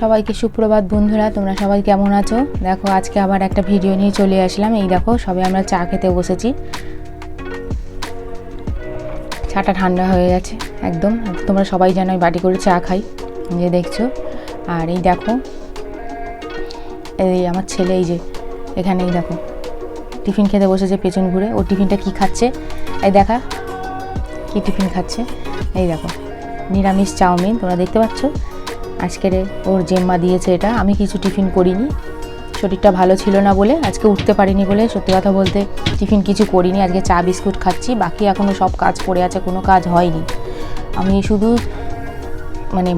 সবাইকে সুপ্রভাত বন্ধুরা, তোমরা সবাই কেমন আছো? দেখো, আজকে আবার একটা ভিডিও নিয়ে চলে আসলাম। এই দেখো সবাই আমরা চা খেতে বসেছি। চাটা ঠান্ডা হয়ে গেছে, একদম। তোমরা সবাই জানো বাটি করে চা খাই যে দেখছ। আর এই দেখো, এই আমার ছেলে, এই যে এখানে এই দেখো, টিফিন খেতে বসেছে পেছন ঘুরে। ও টিফিনটা কি খাচ্ছে? এই দেখা, কি টিফিন খাচ্ছে? এই দেখো, নিরামিষ চাউমিন, তোমরা দেখতে পাচ্ছ? আজকের ওর জেম্মা দিয়েছে এটা, আমি কিছু টিফিন করিনি। শরীরটা ভালো ছিল না বলে আজকে উঠতে পারিনি বলে সত্যি কথা বলতে টিফিন কিছু করিনি, আজকে চা, বিস্কুট খাচ্ছি, বাকি এখনও সব কাজ পড়ে আছে, কোনো কাজ হয়নি। আমি শুধু মানে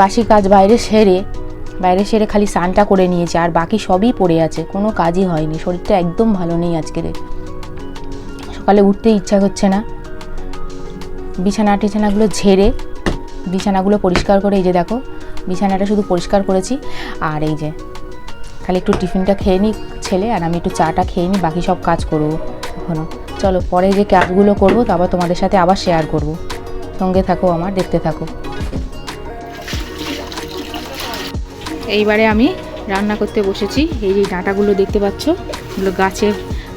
বাসি কাজ বাইরে সেরে বাইরে সেরে খালি স্নানটা করে নিয়েছি, আর বাকি সবই পড়ে আছে, কোনো কাজই হয়নি, শরীরটা একদম ভালো নেই আজকের সকালে উঠতে ইচ্ছা হচ্ছে না। বিছানা টিছানাগুলো ঝেড়ে, বিছানাগুলো পরিষ্কার করে এই যে দেখো বিছানাটা শুধু পরিষ্কার করেছি। আর এই যে, খালি একটু টিফিনটা খেয়ে নিই ছেলে, আর আমি একটু চাটা খেয়ে নিই, বাকি সব কাজ করব এখনও চলো, পরে যে কাজগুলো করব তারপর তোমাদের সাথে আবার শেয়ার করব। সঙ্গে থাকো আমার, দেখতে থাকো। এইবারে আমি রান্না করতে বসেছি। এই যে ডাঁটাগুলো দেখতে পাচ্ছ, এগুলো গাছে,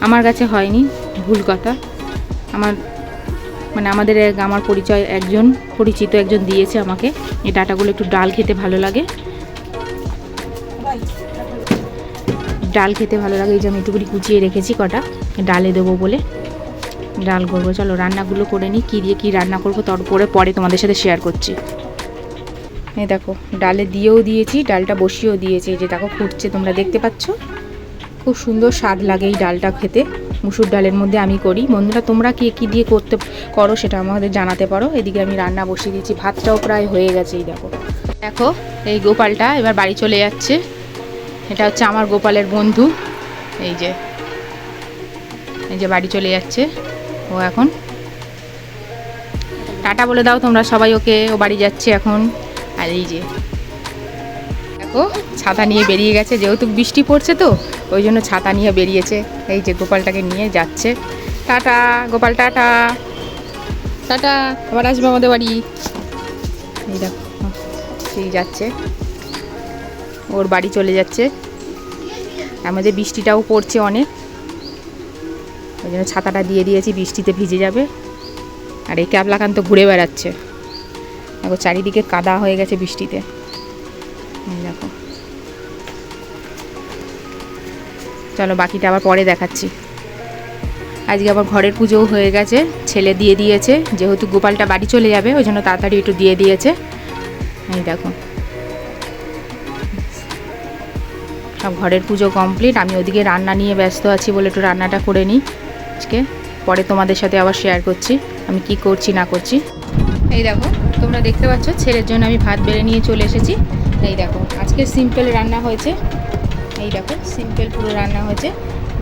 আমার গাছে হয়নি, ভুল কথা। আমার মানে আমাদের এক, আমার পরিচয় একজন, পরিচিত একজন দিয়েছে আমাকে। এই ডাটাগুলো একটু ডাল খেতে ভালো লাগে। ডাল খেতে ভালো লাগে, এই যে আমি একটুকুনি কুচিয়ে রেখেছি কটা, ডালে দেবো বলে। ডাল করব, চলো রান্নাগুলো করে নিই, কী দিয়ে কী রান্না করব তারপরে পরে তোমাদের সাথে শেয়ার করছি। এই দেখো, ডালে দিয়েও দিয়েছি, ডালটা বসিয়েও দিয়েছি যে দেখো ফুটছে, তোমরা দেখতে পাচ্ছ? খুব সুন্দর স্বাদ লাগে এই ডালটা খেতে। মুসুর ডালের মধ্যে আমি করি। বন্ধুরা, তোমরা কে, কী দিয়ে করতে করো সেটা আমাদের জানাতে পারো। এদিকে আমি রান্না বসিয়ে দিয়েছি। ভাতটাও প্রায় হয়ে গেছে, এই দেখো। দেখো, এই গোপালটা এবার বাড়ি চলে যাচ্ছে। এটা হচ্ছে আমার গোপালের বন্ধু। এই যে এই যে বাড়ি চলে যাচ্ছে। ও এখন টাটা বলে দাও তোমরা সবাই ওকে। ও বাড়ি যাচ্ছে এখন। আর এই যে দেখো, ছাতা নিয়ে বেরিয়ে গেছে। যেহেতু বৃষ্টি পড়ছে তো, ওই জন্য ছাতা নিয়ে বেরিয়েছে। এই যে গোপালটাকে নিয়ে যাচ্ছে। Tata, Gopal, tata. টাটা, আবার আসবে আমাদের বাড়ি। এই দেখো, সেই যাচ্ছে। ওর বাড়ি চলে যাচ্ছে। আমাদের বৃষ্টিটাও পড়ছে অনেক। ওই জন্য ছাতাটা দিয়ে দিয়েছি, বৃষ্টিতে ভিজে যাবে। আর এই ক্যাবলাকান্ত ঘুরে বেড়াচ্ছে। দেখো, চারিদিকে কাদা হয়ে গেছে বৃষ্টিতে। দেখো। চলো, বাকিটা আবার পরে দেখাচ্ছি। আজকে আবার ঘরের পুজোও হয়ে গেছে, ছেলে দিয়ে দিয়েছে, যেহেতু গোপালটা বাড়ি চলে যাবে, ওই জন্য তাড়াতাড়ি একটু দিয়ে দিয়েছে। এই দেখো। সব ঘরের পুজো কমপ্লিট, আমি ওদিকে রান্না নিয়ে ব্যস্ত আছি বলে একটু রান্নাটা করে নিই আজকে। পরে তোমাদের সাথে আবার শেয়ার করছি, আমি কি করছি না করছি। এই দেখো, তোমরা দেখতে পাচ্ছ, ছেলের জন্য আমি ভাত বেড়ে নিয়ে চলে এসেছি। এই দেখো, আজকে সিম্পল রান্না হয়েছে। এই দেখো সিম্পল পুরো রান্না হয়েছে।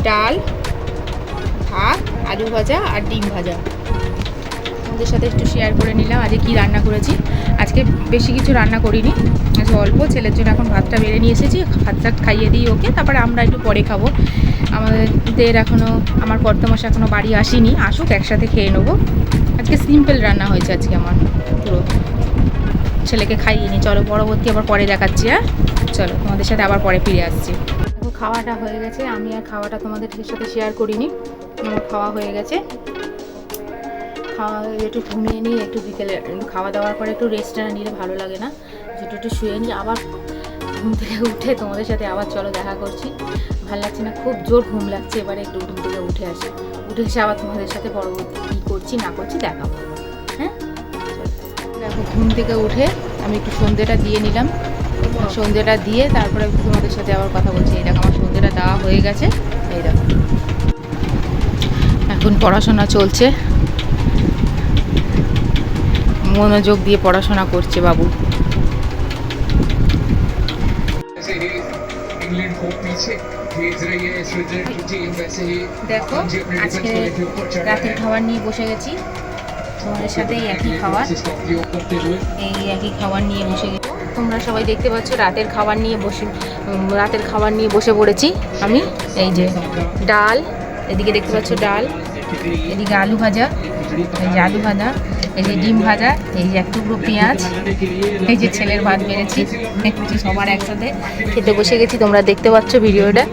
ডাল, ভাত, আলু ভাজা আর ডিম ভাজা। তোমাদের সাথে একটু শেয়ার করে নিলাম, আজকে কি রান্না করেছি। আজকে বেশি কিছু রান্না করিনি, আজকে অল্প। ছেলের জন্য এখন ভাতটা বেড়ে নিয়ে এসেছি ভাত টাত খাইয়ে দিই ওকে, তারপরে আমরা একটু পরে খাব। আমাদের এখনও আমার কর্তমাস এখনও বাড়ি আসেনি, আসুক একসাথে খেয়ে নেব। আজকে সিম্পল রান্না হয়েছে আজকে আমার, পুরো। ছেলেকে খাইয়ে নি। চলো, পরবর্তী আবার পরে দেখাচ্ছি হ্যাঁ? চলো, তোমাদের সাথে আবার পরে ফিরে আসছি। খাওয়াটা হয়ে গেছে। আমি আর খাওয়াটা তোমাদের সাথে শেয়ার করিনি। আমার খাওয়া হয়ে গেছে। খাওয়া একটু ঘুমিয়ে নিই একটু বিকেলে, খাওয়া দাওয়ার পরে একটু রেস্ট না নিলে ভালো লাগে না। একটু একটু শুয়ে নিই, আবার ঘুম থেকে উঠে তোমাদের সাথে আবার চলো দেখা করছি। ভালো লাগছে না, খুব জোর ঘুম লাগছে। এবারে একটু ঘুম থেকে উঠে আসি। উঠে এসে আবার তোমাদের সাথে পরবর্তী কী করছি, না করছি, দেখাবো। হ্যাঁ? ঘুম থেকে উঠে আমি একটু সন্ধ্যেটা দিয়ে নিলাম। সন্ধ্যেটা দিয়ে তারপরে তোমাদের সাথে আবার কথা বলছি। এই দেখো আমার সন্ধ্যেটা দেওয়া হয়ে গেছে। এই দেখো। এখন পড়াশোনা চলছে। মনোযোগ দিয়ে পড়াশোনা করছে বাবু। দেখো আজকে রাতের খাবার নিয়ে বসে গেছি। তোমাদের সাথে এই একই খাবার। এই একই খাবার নিয়ে বসে তোমরা সবাই দেখতে পাচ্ছ, রাতের খাবার নিয়ে বসে রাতের খাবার নিয়ে বসে পড়েছি আমি। এই যে ডাল, এদিকে দেখতে পাচ্ছ ডাল, এদিকে আলু ভাজা, এই যে আলু ভাজা, এই যে ডিম ভাজা, এই যে এক টুকরো পেঁয়াজ, এই যে ছেলের ভাত বেড়েছি একটু সবার একসাথে খেতে বসে গেছি, তোমরা দেখতে পাচ্ছ ভিডিওটা।